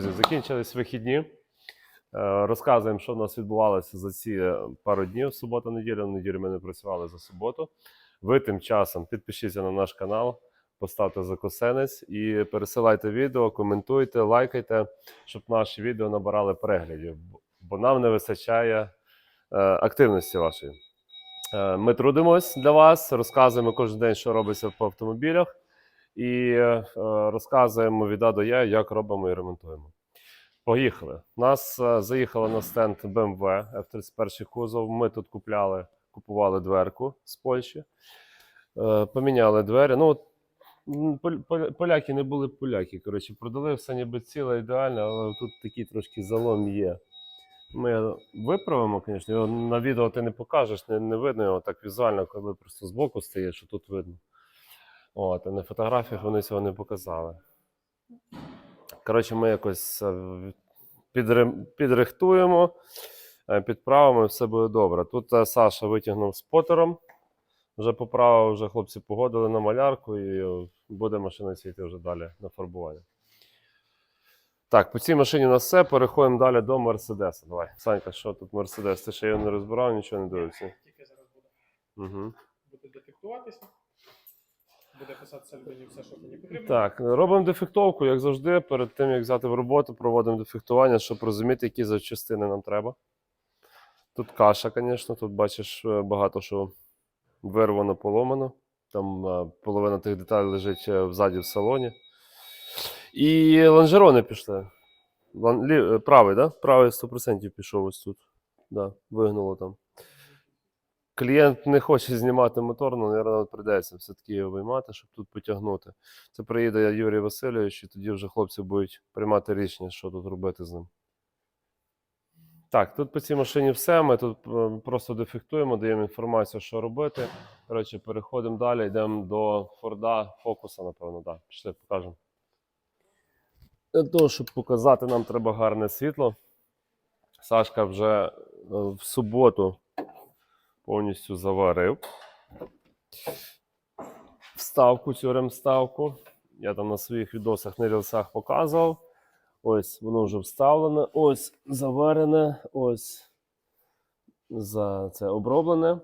Закінчились вихідні. Е, Розказуємо, що в нас відбувалося за ці е, пару днів. Субота, неділя. Неділю ми не працювали за суботу. Ви тим часом підпишіться на наш канал, поставте закосенець і пересилайте відео, коментуйте, лайкайте, щоб наші відео набирали переглядів. Бо- нам не вистачає е, активності вашої. Ми трудимось для вас, розказуємо кожен день, що робиться по автомобілях, і е, розказуємо від А до Я, як робимо і ремонтуємо. Поїхали. Нас е, заїхали на стенд BMW F31 кузов. Ми тут купляли, купували дверку з Польщі, е, поміняли двері. Ну, поляки не були поляки. Коротше, продали все ніби ціле ідеально, але тут такий трошки залом є. Ми виправимо, звісно, його на відео ти не покажеш, не, не видно його так візуально, коли просто збоку стає, що тут видно. От, а на фотографіях вони цього не показали. Коротше, ми якось е, підрихтуємо, е, підправимо і все буде добре. Тут е, Саша витягнув спотером, вже поправив, вже хлопці погодили на малярку і буде машина світи вже далі на фарбування. Так, по цій машині у нас все. Переходимо далі до Мерседеса. Давай. Санька, що тут Мерседес? Ти ще його не розбирав, нічого не дивився. Тільки зараз буде. Угу. Буде дефектуватися. Буде писатися людині все, що мені потрібно. Так, робимо дефектовку, як завжди. Перед тим, як взяти в роботу, проводимо дефектування, щоб розуміти, які запчастини нам треба. Тут каша, звісно, тут бачиш е, багато що вирвано, поломано. Там е, половина тих деталей лежить е, взаді в салоні. І лонжерони пішли. Лан- лі- Правий, да? Правий 100% пішов ось тут. Да, вигнуло там. Клієнт не хоче знімати мотор, але, мабуть, прийдеться все-таки його виймати, щоб тут потягнути. Це приїде Юрій Васильович, і тоді вже хлопці будуть приймати рішення, що тут робити з ним. Так, тут по цій машині все. Ми тут е, просто дефектуємо, даємо інформацію, що робити. Коротше, переходимо далі, йдемо до Форда Фокуса, напевно, так. Пішли, покажемо. Для того, щоб показати, нам треба гарне світло. Сашка вже е, в суботу повністю заварив. Вставку, цю ремставку. Я там на своїх відосах на рілсах показував. Ось воно вже вставлене, ось заварене, ось за це оброблене.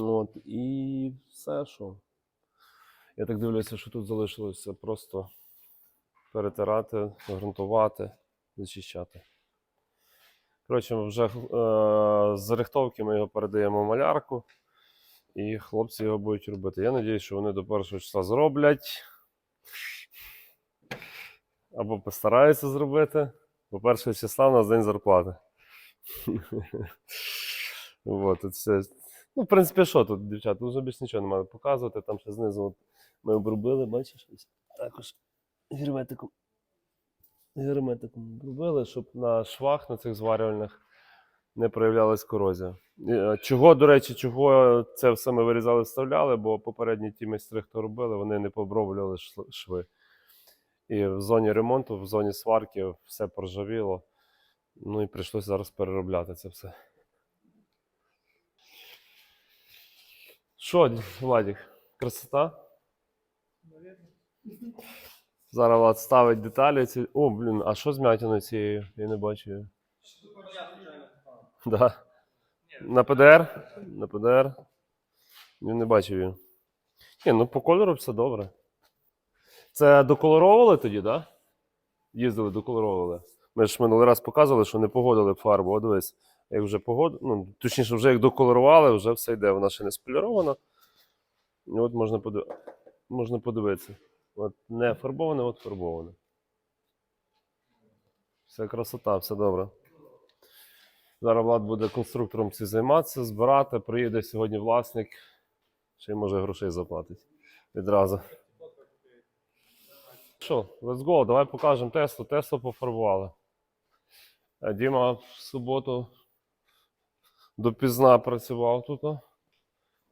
От, і все, що. Я так дивлюся, що тут залишилося просто перетирати, грунтувати, зачищати. Коротше, вже е, з рихтовки ми його передаємо малярку, і хлопці його будуть робити. Я сподіваюся, що вони до першого числа зроблять. Або постараються зробити. Бо першого числа у нас день зарплати. Тут все. Ну, в принципі, що тут, дівчата, тут вже більш нічого немає показувати. Там ще знизу от ми обробили, бачиш, також герметиком. Герметиком обробили, щоб на швах на цих зварювальних не проявлялась корозія. Е, Чого, до речі, чого це все ми вирізали, вставляли, бо попередні ті майстри, хто робили, вони не пооброблювали шви. І в зоні ремонту, в зоні сварки все поржавіло. Ну і прийшлося зараз переробляти це все. Що, Владик, красота? Зараз Влад ставить деталі. Ці... О, блін, а що з м'ятіною цією? Я не бачу її. Да. На ПДР? На ПДР. Я не бачив її. Ні, ну по кольору все добре. Це доколоровували тоді, так? Да? Їздили, доколоровували. Ми ж минулий раз показували, що не погодили фарбу. От дивись, як вже погод... ну, точніше, вже як доколорували, вже все йде. Вона ще не сполірована. І от можна, подив... можна подивитися. От не фарбоване, от фарбоване. Все красота, все добре. Зараз Влад буде конструктором цим займатися, збирати. Приїде сьогодні власник, ще й може грошей заплатить відразу. Що, let's go, давай покажемо Теслу. Теслу пофарбували. А Діма в суботу допізна працював тут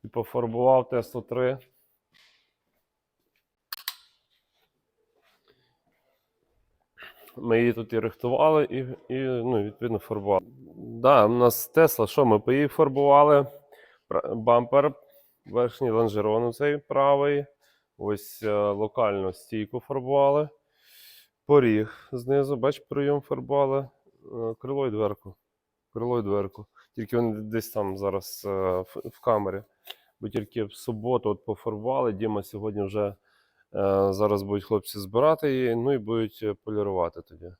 і пофарбував Теслу 3. Ми її тут і рихтували, і, і ну, відповідно фарбували. Да, у нас Тесла, що ми по її фарбували? Бампер, верхній лонжерон цей правий. Ось е, локально стійку фарбували. поріг знизу, бач, прийом фарбували, е, крило і дверку. Крило і дверку. Тільки вони десь там зараз е, в, камері. Бо тільки в суботу от пофарбували. Діма сьогодні вже зараз будуть хлопці збирати її, ну і будуть е, полірувати тоді.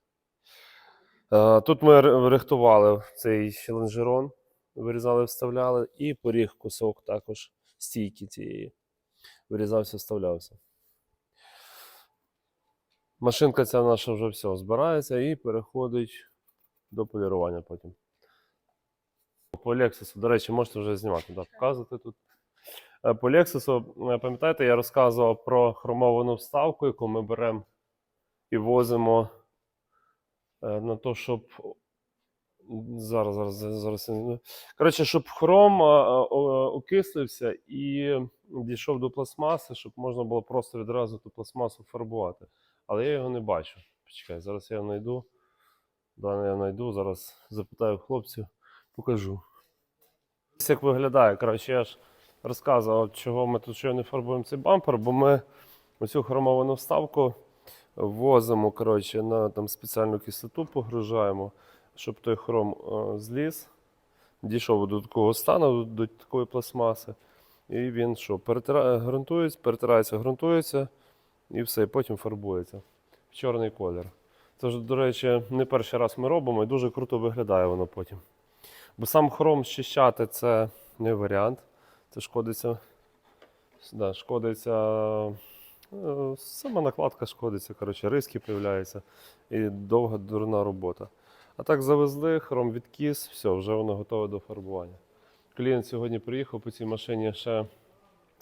Е, Тут ми рихтували цей лонжерон, вирізали, вставляли, і поріг кусок також стійки цієї. Вирізався, вставлявся. Машинка ця наша вже все збирається і переходить до полірування потім. По Lexus, до речі, можете вже знімати, да, показувати тут. Е, По е, пам'ятаєте, я розказував про хромовану вставку, яку ми беремо і возимо е, на те, щоб. Зараз, зараз, зараз. Коротше, щоб хром е, окислився і дійшов до пластмаси, щоб можна було просто відразу ту пластмасу фарбувати. Але я його не бачу. Почекай, зараз я знайду. Да, я знайду, зараз запитаю хлопців, покажу. Ось як виглядає. Коротше, я ж розказував, чого ми тут ще не фарбуємо цей бампер, бо ми оцю хромовану вставку возимо коротше, на там, спеціальну кислоту, погружаємо, щоб той хром е, зліз, дійшов до такого стану, до такої пластмаси. І він що, перетира... ґрунтується, перетирається, ґрунтується і все, і потім фарбується в чорний колір. Це ж, до речі, не перший раз ми робимо і дуже круто виглядає воно потім. Бо сам хром щищати це не варіант. Це шкодиться. Да, шкодиться. е, Сама накладка шкодиться, коротше, риски появляються і довга дурна робота. А так завезли, хром відкис, все, вже воно готове до фарбування. Клієнт сьогодні приїхав по цій машині ще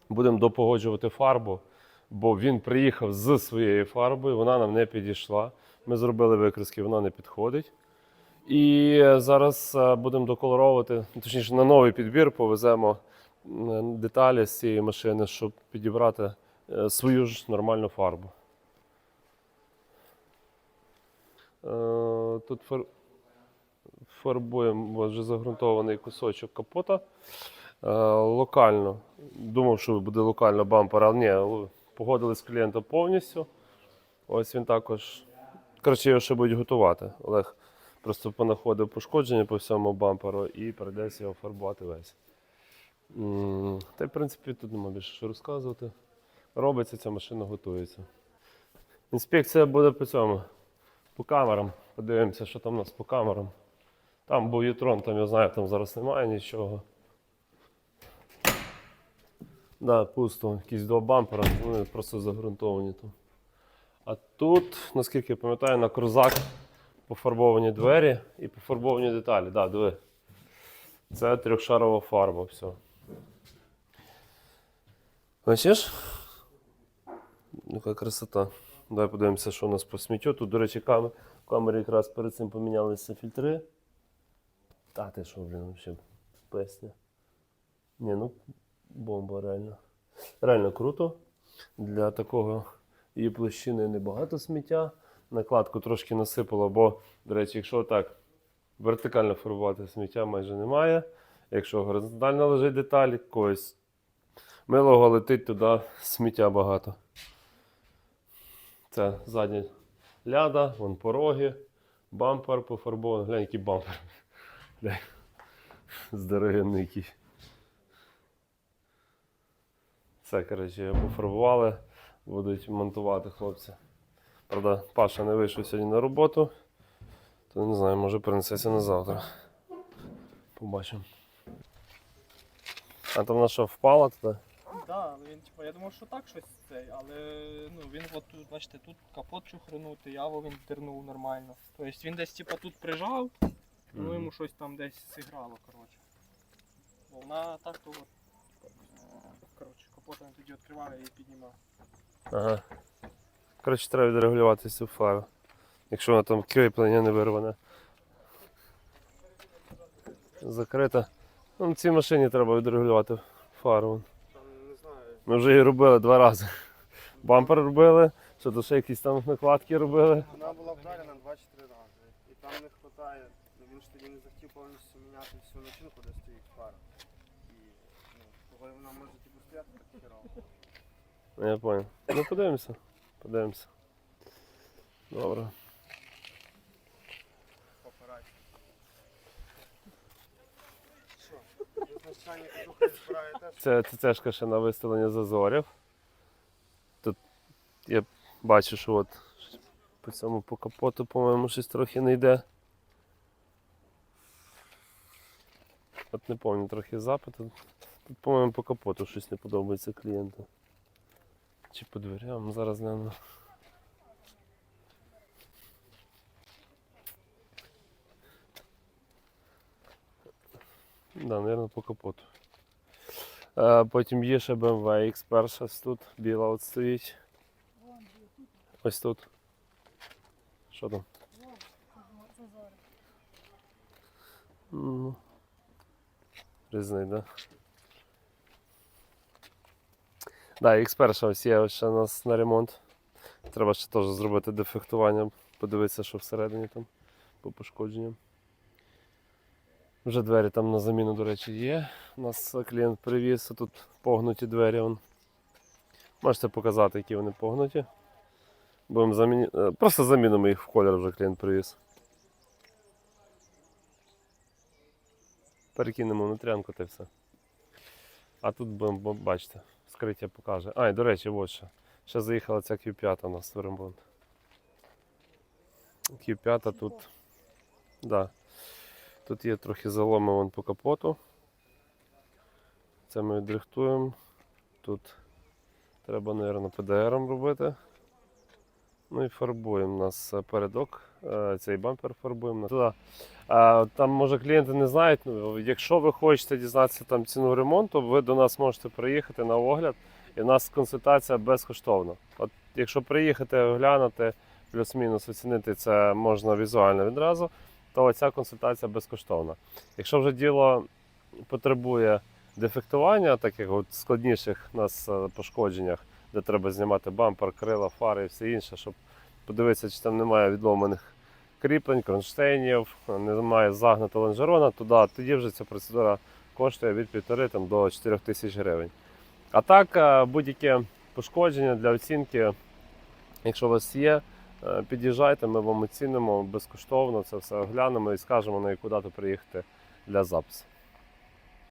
будемо допогоджувати фарбу, бо він приїхав з своєю фарбою, вона нам не підійшла. Ми зробили викриски, вона не підходить. І зараз е, будемо доколоровувати, точніше, на новий підбір повеземо деталі з цієї машини, щоб підібрати е, свою ж нормальну фарбу. Е, Тут фар... фарбуємо вже загрунтований кусочок капота. Е, Локально. Думав, що буде локально бампер, але ні, погодили з клієнтом повністю. Ось він також. Коротше, його ще будуть готувати. Олег просто понаходив пошкодження по всьому бамперу і прийдеться його фарбувати весь. Та в принципі, тут нема більше що розказувати. Робиться, ця машина готується. Інспекція буде по цьому, по камерам. Подивимося, що там у нас по камерам. Там був Ютрон, там я знаю, там зараз немає нічого. Да, пусто, якісь два бампера, вони просто загрунтовані тут. А тут, наскільки я пам'ятаю, на крузак пофарбовані двері і пофарбовані деталі. Да, диви. Це трьохшарова фарба, все. Бачиш? Яка красота. Давай подивимося, що у нас по сміттю. Тут, до речі, кам... в камері якраз перед цим помінялися фільтри. Та ти що, блін, взагалі песня. Ні, ну бомба реально. Реально круто. Для такого її площини небагато сміття. Накладку трошки насипало, бо, до речі, якщо так вертикально фарбувати сміття майже немає. Якщо горизонтально лежить деталі, когось милого летить туди сміття багато. Це задня ляда, вон пороги, бампер пофарбований. Глянь, який бампер. Здоровенний який. Це, коротше, пофарбували, будуть монтувати хлопці. Правда, Паша не вийшов сьогодні на роботу, то не знаю, може перенесеться на завтра. Побачимо. А там вона що, впала туди? Так, але він, типу, я думав, що так щось цей, але ну, він от тут, бачите, тут капот чухринутий, яву він тернув нормально. Тобто він десь типу, тут прижав, ну йому щось там десь зіграло, коротше. Бо вона так то от, коротше, капот він тоді відкриває і піднімав. Ага. Коротше, треба відрегулювати цю фару. Якщо вона там кріплення не вирване. Закрита. Ну, цій машині треба відрегулювати фару. Ми вже її робили два рази. Бампер робили, що то ще якісь там накладки робили. Вона була вдарена 2-4 рази. І там не вистачає, ну він ж тоді не захотів повністю міняти всю начинку, де стоїть фара. І ну, коли вона може типу стояти так херово. Я понял. Ну подивимося. Подивимося. Добре. Попередь. Що? Теж. Це ТЦшка ще на виставлення зазорів. Тут я бачу, що от по цьому по капоту, по-моєму, щось трохи не йде. От не пам'ятаю трохи запиту. Тут, по-моєму, по капоту щось не подобається клієнту. Чи по дверям, зараз гляну. Да, мабуть, по капоту. Е, Потім є ще BMW X1 ось тут, біла от стоїть. Ось тут. Що там? Ну, Різний, да? Да, X1 ось є ось ще у нас на ремонт. Треба ще теж зробити дефектування, подивитися, що всередині там по пошкодженням. Вже двері там на заміну, до речі, є. У нас клієнт привіз, тут погнуті двері. Вон. Можете показати, які вони погнуті. Будемо заміні... е, Просто замінимо їх в колір вже клієнт привіз. Перекинемо внутрянку та все. А тут будемо бачите, скриття покаже. А, і до речі, от ще. Ще заїхала ця Q5 у нас в ремонт. Q5 тут. Да. Тут є трохи заломи вон по капоту. Це ми відрихтуємо. Тут треба, мабуть, ПДРом робити. Ну і фарбуємо у нас е, передок, е, цей бампер фарбуємо. Там, може, клієнти не знають. Ну, якщо ви хочете дізнатися там ціну ремонту, ви до нас можете приїхати на огляд, і у нас консультація безкоштовна. От якщо приїхати, оглянути, плюс-мінус оцінити це можна візуально відразу, то ця консультація безкоштовна. Якщо вже діло потребує дефектування, таких от складніших нас е, пошкодженнях, де треба знімати бампер, крила, фари і все інше, щоб подивитися, чи там немає відломаних кріплень, кронштейнів, немає загнутого лонжерона, туди, тоді вже ця процедура коштує від 1,5 там, до 4 тисяч гривень. А так, е, будь-яке пошкодження для оцінки, якщо у вас є, під'їжджайте, ми вам оцінимо безкоштовно це все оглянемо і скажемо на яку дату приїхати для запису.